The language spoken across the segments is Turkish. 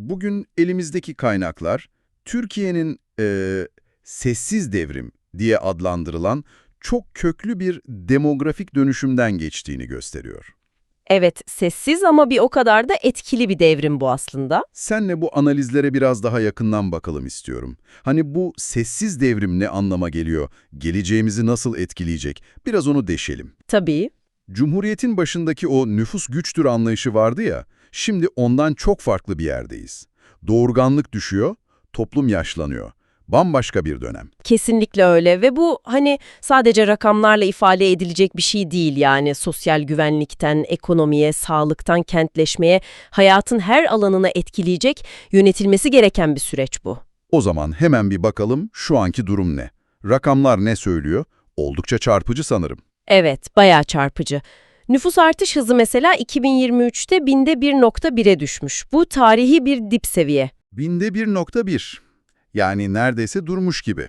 Bugün elimizdeki kaynaklar Türkiye'nin eee, sessiz devrim diye adlandırılan çok köklü bir demografik dönüşümden geçtiğini gösteriyor. Evet, sessiz ama bir o kadar da etkili bir devrim bu aslında. Senle bu analizlere biraz daha yakından bakalım istiyorum. Hani bu sessiz devrim ne anlama geliyor, geleceğimizi nasıl etkileyecek? Biraz onu deşelim. Tabii. Cumhuriyetin başındaki o nüfus güçtür anlayışı vardı ya, şimdi ondan çok farklı bir yerdeyiz. Doğurganlık düşüyor, toplum yaşlanıyor. Bambaşka bir dönem. Kesinlikle öyle ve bu hani sadece rakamlarla ifade edilecek bir şey değil yani sosyal güvenlikten ekonomiye, sağlıktan kentleşmeye, hayatın her alanına etkileyecek, yönetilmesi gereken bir süreç bu. O zaman hemen bir bakalım şu anki durum ne? Rakamlar ne söylüyor? Oldukça çarpıcı sanırım. Evet, bayağı çarpıcı. Nüfus artış hızı mesela 2023'te binde 1.1'e düşmüş. Bu tarihi bir dip seviye. Binde 1.1. Yani neredeyse durmuş gibi.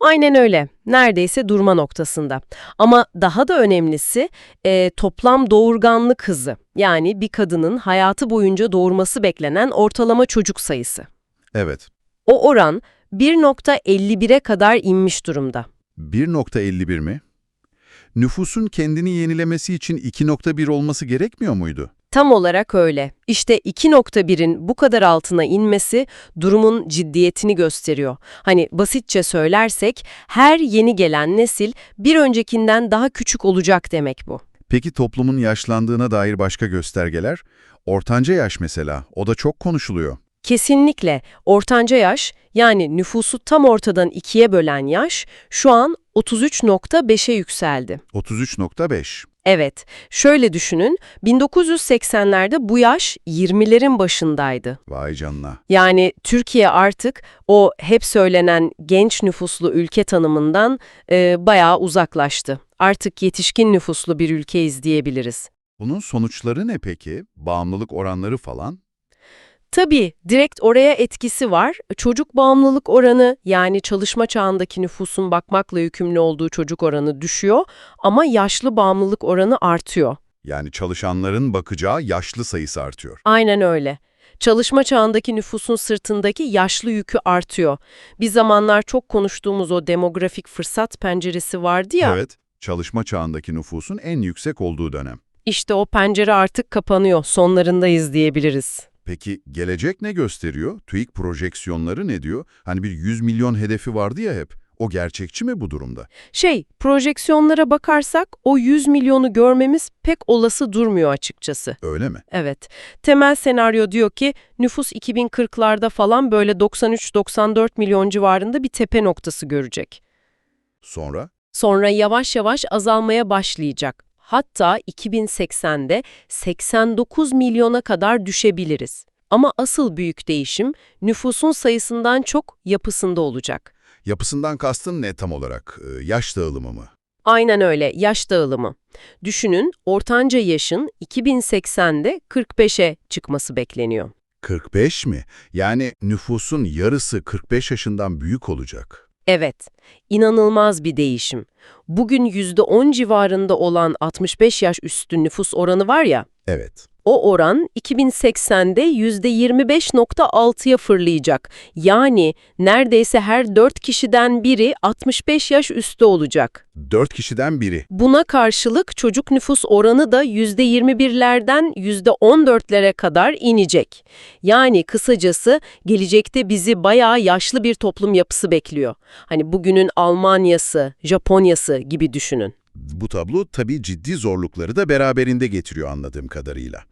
Aynen öyle. Neredeyse durma noktasında. Ama daha da önemlisi e, toplam doğurganlık hızı. Yani bir kadının hayatı boyunca doğurması beklenen ortalama çocuk sayısı. Evet. O oran 1.51'e kadar inmiş durumda. 1.51 mi? Nüfusun kendini yenilemesi için 2.1 olması gerekmiyor muydu? Tam olarak öyle. İşte 2.1'in bu kadar altına inmesi durumun ciddiyetini gösteriyor. Hani basitçe söylersek her yeni gelen nesil bir öncekinden daha küçük olacak demek bu. Peki toplumun yaşlandığına dair başka göstergeler? Ortanca yaş mesela, o da çok konuşuluyor. Kesinlikle ortanca yaş yani nüfusu tam ortadan ikiye bölen yaş şu an 33.5'e yükseldi. 33.5. Evet, şöyle düşünün 1980'lerde bu yaş 20'lerin başındaydı. Vay canına. Yani Türkiye artık o hep söylenen genç nüfuslu ülke tanımından e, bayağı uzaklaştı. Artık yetişkin nüfuslu bir ülkeyiz diyebiliriz. Bunun sonuçları ne peki? Bağımlılık oranları falan? Tabii direkt oraya etkisi var. Çocuk bağımlılık oranı yani çalışma çağındaki nüfusun bakmakla yükümlü olduğu çocuk oranı düşüyor ama yaşlı bağımlılık oranı artıyor. Yani çalışanların bakacağı yaşlı sayısı artıyor. Aynen öyle. Çalışma çağındaki nüfusun sırtındaki yaşlı yükü artıyor. Bir zamanlar çok konuştuğumuz o demografik fırsat penceresi vardı ya, Evet, çalışma çağındaki nüfusun en yüksek olduğu dönem. işte o pencere artık kapanıyor, sonlarındayız diyebiliriz. Peki gelecek ne gösteriyor? TÜİK projeksiyonları ne diyor? Hani bir 100 milyon hedefi vardı ya hep. O gerçekçi mi bu durumda? Şey, projeksiyonlara bakarsak o 100 milyonu görmemiz pek olası durmuyor açıkçası. Öyle mi? Evet. Temel senaryo diyor ki nüfus 2040'larda falan böyle 93-94 milyon civarında bir tepe noktası görecek. Sonra? Sonra yavaş yavaş azalmaya başlayacak. Hatta 2080'de 89 milyona kadar düşebiliriz. Ama asıl büyük değişim nüfusun sayısından çok yapısında olacak. Yapısından kastın ne tam olarak? Ee, yaş dağılımı mı? Aynen öyle, yaş dağılımı. Düşünün, ortanca yaşın 2080'de 45'e çıkması bekleniyor. 45 mi? Yani nüfusun yarısı 45 yaşından büyük olacak. Evet, inanılmaz bir değişim. Bugün %10 civarında olan 65 yaş üstü nüfus oranı var ya, Evet. O oran 2080'de %25.6'ya fırlayacak. Yani neredeyse her 4 kişiden biri 65 yaş üstü olacak. 4 kişiden biri. Buna karşılık çocuk nüfus oranı da %21'lerden %14'lere kadar inecek. Yani kısacası gelecekte bizi bayağı yaşlı bir toplum yapısı bekliyor. Hani bugünün Almanya'sı, Japonya'sı gibi düşünün. Bu tablo tabii ciddi zorlukları da beraberinde getiriyor anladığım kadarıyla.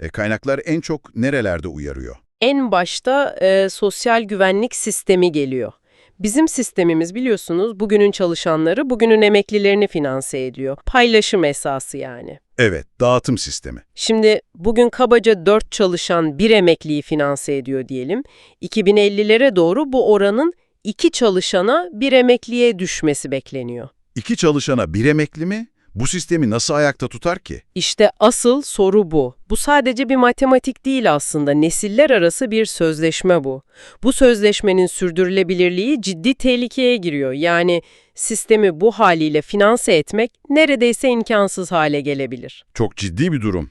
E, kaynaklar en çok nerelerde uyarıyor? En başta e, sosyal güvenlik sistemi geliyor. Bizim sistemimiz biliyorsunuz bugünün çalışanları bugünün emeklilerini finanse ediyor. Paylaşım esası yani. Evet, dağıtım sistemi. Şimdi bugün kabaca 4 çalışan bir emekliyi finanse ediyor diyelim. 2050'lere doğru bu oranın 2 çalışana bir emekliye düşmesi bekleniyor. İki çalışana bir emekli mi? Bu sistemi nasıl ayakta tutar ki? İşte asıl soru bu. Bu sadece bir matematik değil aslında. Nesiller arası bir sözleşme bu. Bu sözleşmenin sürdürülebilirliği ciddi tehlikeye giriyor. Yani sistemi bu haliyle finanse etmek neredeyse imkansız hale gelebilir. Çok ciddi bir durum.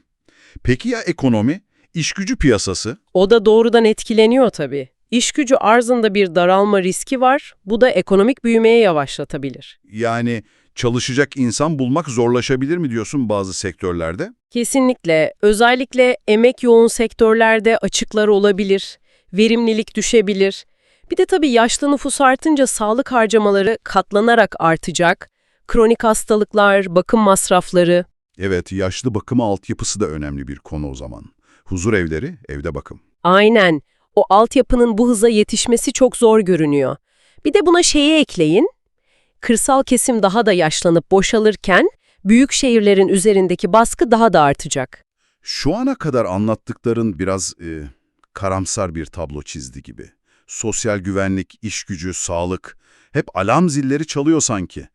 Peki ya ekonomi? İşgücü piyasası, O da doğrudan etkileniyor tabii. İş gücü arzında bir daralma riski var. Bu da ekonomik büyümeye yavaşlatabilir. yani çalışacak insan bulmak zorlaşabilir mi diyorsun bazı sektörlerde? Kesinlikle. Özellikle emek yoğun sektörlerde açıklar olabilir. Verimlilik düşebilir. Bir de tabii yaşlı nüfus artınca sağlık harcamaları katlanarak artacak. Kronik hastalıklar, bakım masrafları. Evet, yaşlı bakımı altyapısı da önemli bir konu o zaman. Huzur evleri, evde bakım. Aynen. O altyapının bu hıza yetişmesi çok zor görünüyor. Bir de buna şeyi ekleyin. Kırsal kesim daha da yaşlanıp boşalırken büyük şehirlerin üzerindeki baskı daha da artacak. Şu ana kadar anlattıkların biraz e, karamsar bir tablo çizdi gibi. Sosyal güvenlik, iş gücü, sağlık hep alarm zilleri çalıyor sanki.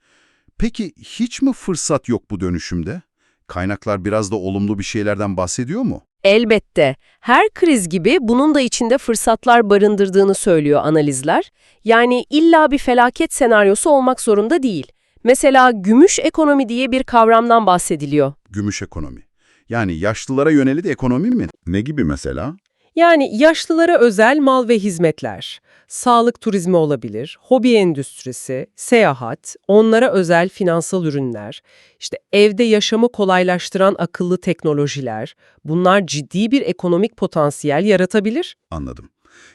Peki hiç mi fırsat yok bu dönüşümde? Kaynaklar biraz da olumlu bir şeylerden bahsediyor mu? Elbette. Her kriz gibi bunun da içinde fırsatlar barındırdığını söylüyor analizler. Yani illa bir felaket senaryosu olmak zorunda değil. Mesela gümüş ekonomi diye bir kavramdan bahsediliyor. Gümüş ekonomi. Yani yaşlılara yönelik ekonomi mi? Ne gibi mesela? Yani yaşlılara özel mal ve hizmetler, sağlık turizmi olabilir, hobi endüstrisi, seyahat, onlara özel finansal ürünler, işte evde yaşamı kolaylaştıran akıllı teknolojiler, bunlar ciddi bir ekonomik potansiyel yaratabilir. Anladım.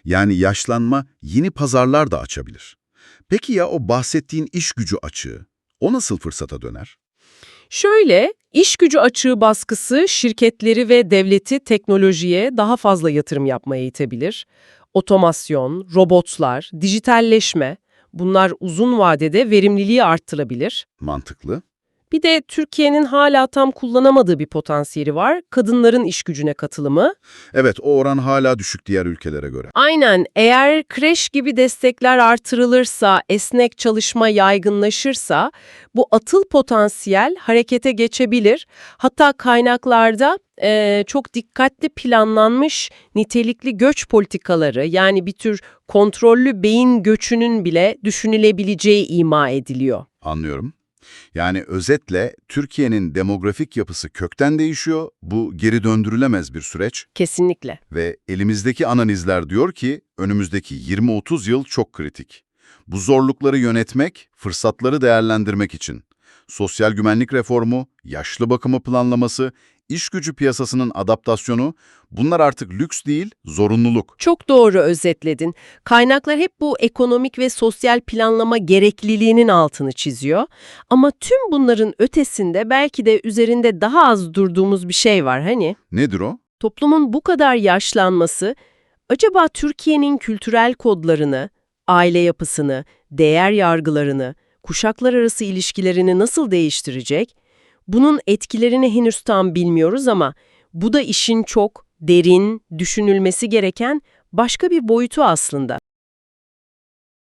Yani yaşlanma yeni pazarlar da açabilir. Peki ya o bahsettiğin iş gücü açığı? O nasıl fırsata döner? Şöyle, iş gücü açığı baskısı şirketleri ve devleti teknolojiye daha fazla yatırım yapmaya itebilir. Otomasyon, robotlar, dijitalleşme, bunlar uzun vadede verimliliği arttırabilir. Mantıklı. Bir de Türkiye'nin hala tam kullanamadığı bir potansiyeli var, kadınların iş gücüne katılımı. Evet, o oran hala düşük diğer ülkelere göre. Aynen, eğer kreş gibi destekler artırılırsa, esnek çalışma yaygınlaşırsa, bu atıl potansiyel harekete geçebilir. Hatta kaynaklarda eee, çok dikkatli planlanmış nitelikli göç politikaları, yani bir tür kontrollü beyin göçünün bile düşünülebileceği ima ediliyor. Anlıyorum. Yani özetle Türkiye'nin demografik yapısı kökten değişiyor. Bu geri döndürülemez bir süreç Kesinlikle. ve elimizdeki analizler diyor ki önümüzdeki 20-30 yıl çok kritik. Bu zorlukları yönetmek, fırsatları değerlendirmek için sosyal güvenlik reformu, yaşlı bakımı planlaması, iş gücü piyasasının adaptasyonu bunlar artık lüks değil, zorunluluk. Çok doğru özetledin. Kaynaklar hep bu ekonomik ve sosyal planlama gerekliliğinin altını çiziyor. Ama tüm bunların ötesinde belki de üzerinde daha az durduğumuz bir şey var hani. Nedir o? Toplumun bu kadar yaşlanması acaba Türkiye'nin kültürel kodlarını, aile yapısını, değer yargılarını, kuşaklar arası ilişkilerini nasıl değiştirecek? Bunun etkilerini henüz tam bilmiyoruz ama bu da işin çok derin, düşünülmesi gereken başka bir boyutu aslında.